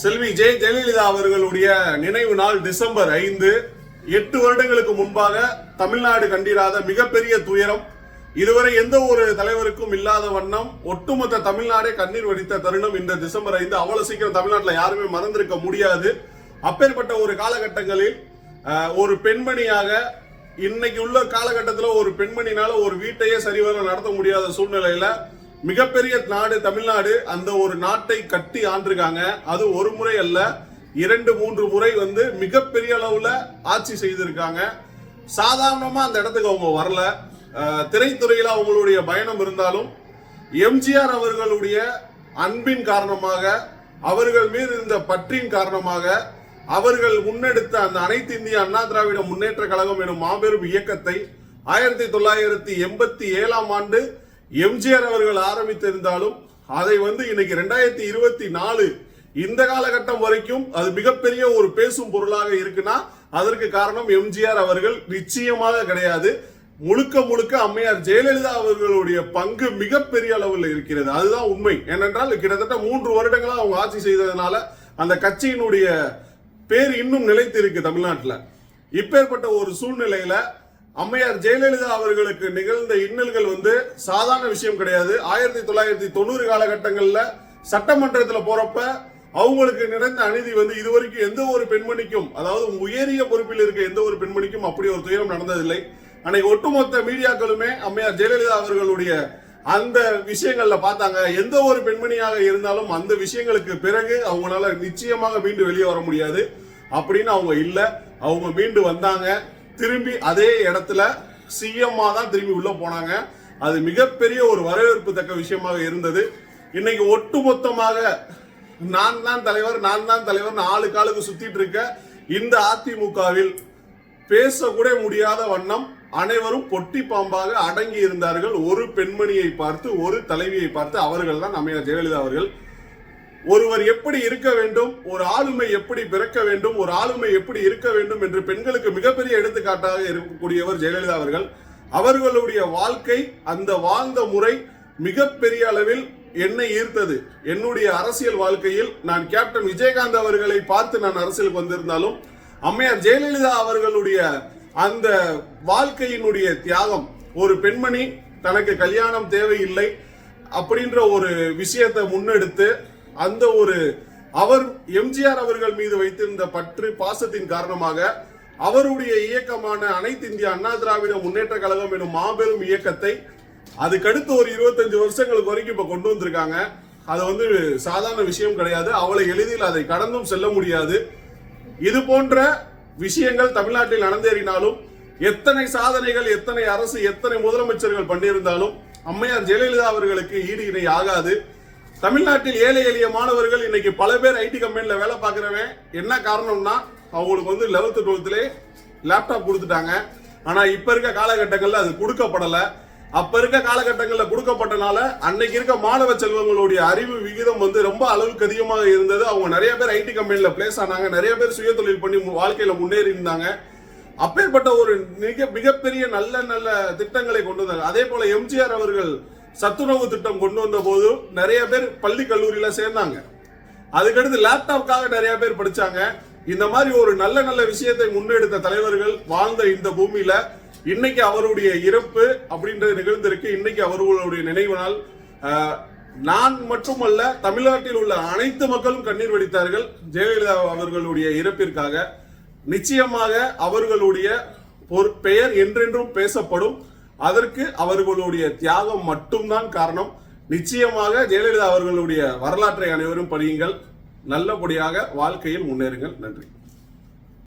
செல்வி ஜெய ஜெயலலிதா அவர்களுடைய நினைவு நாள் டிசம்பர் ஐந்து. எட்டு வருடங்களுக்கு முன்பாக தமிழ்நாடு கண்டிராத மிகப்பெரிய துயரம். இதுவரை எந்த ஒரு தலைவருக்கும் இல்லாத வண்ணம் ஒட்டுமொத்த தமிழ்நாடே கண்ணீர் வடித்த தருணம் இந்த டிசம்பர் ஐந்து. அவ்வளவு சீக்கிரம் தமிழ்நாட்டில் யாருமே மறந்திருக்க முடியாது. அப்பேற்பட்ட ஒரு காலகட்டங்களில் ஒரு பெண்மணியாக இன்னைக்கு உள்ள காலகட்டத்தில் ஒரு பெண்மணினால ஒரு வீட்டையே சரிவர நடத்த முடியாத சூழ்நிலையில மிகப்பெரிய நாடு தமிழ்நாடு. அந்த ஒரு நாட்டை கட்டி ஆண்டிருக்காங்க. அது ஒரு முறை அல்ல இரண்டு மூன்று முறை வந்து மிகப்பெரிய அளவுல ஆட்சி செய்திருக்காங்க. சாதாரணமா அந்த இடத்துக்கு அவங்க வரல. திரைத்துறையில் திரைத்துறையில அவங்களுடைய பயணம் இருந்தாலும் எம்ஜிஆர் அவர்களுடைய அன்பின் காரணமாக அவர்கள் மீது இருந்த பற்றின் காரணமாக அவர்கள் முன்னெடுத்த அந்த அனைத்து இந்திய அண்ணா திராவிட முன்னேற்ற கழகம் எனும் மாபெரும் இயக்கத்தை ஆயிரத்தி தொள்ளாயிரத்தி எண்பத்தி ஏழாம் ஆண்டு எம்ஜிஆர் அவர்கள் ஆரம்பித்திருந்தாலும் அதை வந்து இன்னைக்கு ரெண்டாயிரத்தி இருபத்தி நாலு இந்த காலகட்டம் வரைக்கும் அது மிகப்பெரிய ஒரு பேசும் பொருளாக இருக்குன்னா அதற்கு காரணம் எம்ஜிஆர் அவர்கள் நிச்சயமாக கிடையாது. முழுக்க முழுக்க அம்மையார் ஜெயலலிதா அவர்களுடைய பங்கு மிகப்பெரிய அளவில் இருக்கிறது. அதுதான் உண்மை. ஏனென்றால் கிட்டத்தட்ட மூன்று வருடங்களா அவங்க ஆட்சி செய்ததுனால அந்த கட்சியினுடைய பேர் இன்னும் நிலைத்து இருக்கு தமிழ்நாட்டில். இப்பேற்பட்ட ஒரு சூழ்நிலையில அம்மையார் ஜெயலலிதா அவர்களுக்கு நிகழ்ந்த இன்னல்கள் வந்து சாதாரண விஷயம் கிடையாது. ஆயிரத்தி தொள்ளாயிரத்தி தொண்ணூறு காலகட்டங்களில் சட்டமன்றத்தில் போறப்ப அவங்களுக்கு நிறைந்த அநீதி வந்து இதுவரைக்கும் எந்த ஒரு பெண்மணிக்கும் அதாவது உயரிய பொறுப்பில் இருக்க எந்த ஒரு பெண்மணிக்கும் அப்படி ஒரு துயரம் நடந்ததில்லை. அன்னைக்கு ஒட்டுமொத்த மீடியாக்களுமே அம்மையார் ஜெயலலிதா அவர்களுடைய அந்த விஷயங்கள்ல பார்த்தாங்க. எந்த ஒரு பெண்மணியாக இருந்தாலும் அந்த விஷயங்களுக்கு பிறகு அவங்களால நிச்சயமாக மீண்டு வெளியே வர முடியாது. அப்படின்னு அவங்க இல்லை. அவங்க மீண்டு வந்தாங்க. திரும்பி அதே இடத்துல சிஎம்மா தான் திரும்பி உள்ள போனாங்க. அது மிகப்பெரிய ஒரு வரவேற்பு தக்க விஷயமாக இருந்தது. இன்னைக்கு ஒட்டுமொத்தமாக நான் தான் தலைவர் நான் தான் தலைவர் நாலு காலுக்கு சுத்திட்டு இருக்க இந்த அதிமுகவில் பேசக்கூட முடியாத வண்ணம் அனைவரும் பொட்டி பாம்பாக அடங்கி இருந்தார்கள். ஒரு பெண்மணியை பார்த்து ஒரு தலைவியை பார்த்து அவர்கள் தான் அம்மையார் ஜெயலலிதா அவர்கள். ஒருவர் எப்படி இருக்க வேண்டும் ஒரு ஆளுமை எப்படி பிறக்க வேண்டும் ஒரு ஆளுமை எப்படி இருக்க வேண்டும் என்று பெண்களுக்கு மிகப்பெரிய எடுத்துக்காட்டாக இருக்கக்கூடியவர் ஜெயலலிதா அவர்கள். அவர்களுடைய வாழ்க்கை அந்த வாழ்ந்த முறை மிகப்பெரிய அளவில் என்னை ஈர்த்தது. என்னுடைய அரசியல் வாழ்க்கையில் நான் கேப்டன் விஜயகாந்த் அவர்களை பார்த்து நான் அரசியலுக்கு வந்திருந்தாலும் அம்மையார் ஜெயலலிதா அவர்களுடைய அந்த வாழ்க்கையினுடைய தியாகம் ஒரு பெண்மணி தனக்கு கல்யாணம் தேவையில்லை அப்படின்ற ஒரு விஷயத்தை முன்னெடுத்து அந்த ஒரு அவர் எம்ஜிஆர் அவர்கள் மீது வைத்திருந்த பற்று பாசத்தின் காரணமாக அவருடைய இயக்கமான அனைத்து இந்திய அண்ணா திராவிட முன்னேற்ற கழகம் எனும் மாபெரும் இயக்கத்தை அதுக்கடுத்து ஒரு இருபத்தஞ்சு வருஷங்களுக்கு வரைக்கும் இப்ப கொண்டு வந்திருக்காங்க. அது வந்து சாதாரண விஷயம் கிடையாது. அவளை எளிதில் அதை கடந்தும் செல்ல முடியாது. இது போன்ற விஷயங்கள் தமிழ்நாட்டில் நடந்தேறினாலும் எத்தனை சாதனைகள் எத்தனை அரசு எத்தனை முதலமைச்சர்கள் பண்ணியிருந்தாலும் அம்மையார் ஜெயலலிதா அவர்களுக்கு ஈடு இணை ஆகாது. தமிழ்நாட்டில் ஏழை எளிய மாணவர்கள் இன்னைக்கு பல பேர் ஐடி கம்பெனியில் வேலை பார்க்குறவன் என்ன காரணம்னா அவங்களுக்கு வந்து லெவல்த்து டுவெல்த்துலேயே லேப்டாப் கொடுத்துட்டாங்க. ஆனால் இப்போ இருக்க காலகட்டங்களில் அது கொடுக்கப்படலை. அப்போ இருக்க காலகட்டங்களில் கொடுக்கப்பட்டனால அன்னைக்கு இருக்க மாணவ செல்வங்களுடைய அறிவு விகிதம் வந்து ரொம்ப அளவுக்கு அதிகமாக இருந்தது. அவங்க நிறைய பேர் ஐடி கம்பெனியில் பிளேஸ் ஆனாங்க. நிறைய பேர் சுய தொழில் பண்ணி மு- முன்னேறி இருந்தாங்க. அப்பேற்பட்ட ஒரு மிக மிகப்பெரிய நல்ல நல்ல திட்டங்களை கொண்டு வந்தாங்க. அதே போல எம்ஜிஆர் அவர்கள் சத்துணவு திட்டம் கொண்டு வந்த போது நிறைய பேர் பள்ளி கல்லூரியில சேர்ந்தாங்க. அதுக்கடுத்து லேப்டாப்காக நிறைய பேர் படிச்சாங்க. இந்த மாதிரி ஒரு நல்ல நல்ல விஷயத்தை முன்னெடுத்த தலைவர்கள் வாழ்ந்த இந்த பூமியில இன்னைக்கு அவருடைய இறப்பு அப்படின்றது நிகழ்ந்திருக்கு. இன்னைக்கு அவர்களுடைய நினைவு நாள் நான் மட்டுமல்ல தமிழ்நாட்டில் உள்ள அனைத்து மக்களும் கண்ணீர் வடித்தார்கள். ஜெயலலிதா அவர்களுடைய இறப்பிற்காக. நிச்சயமாக அவர்களுடைய ஒரு பெயர் என்றென்றும் பேசப்படும். அதற்கு அவர்களுடைய தியாகம் மட்டும்தான் காரணம். நிச்சயமாக ஜெயலலிதா அவர்களுடைய வரலாற்றை அனைவரும் படியுங்கள். நல்லபடியாக வாழ்க்கையில் முன்னேறுங்கள். நன்றி.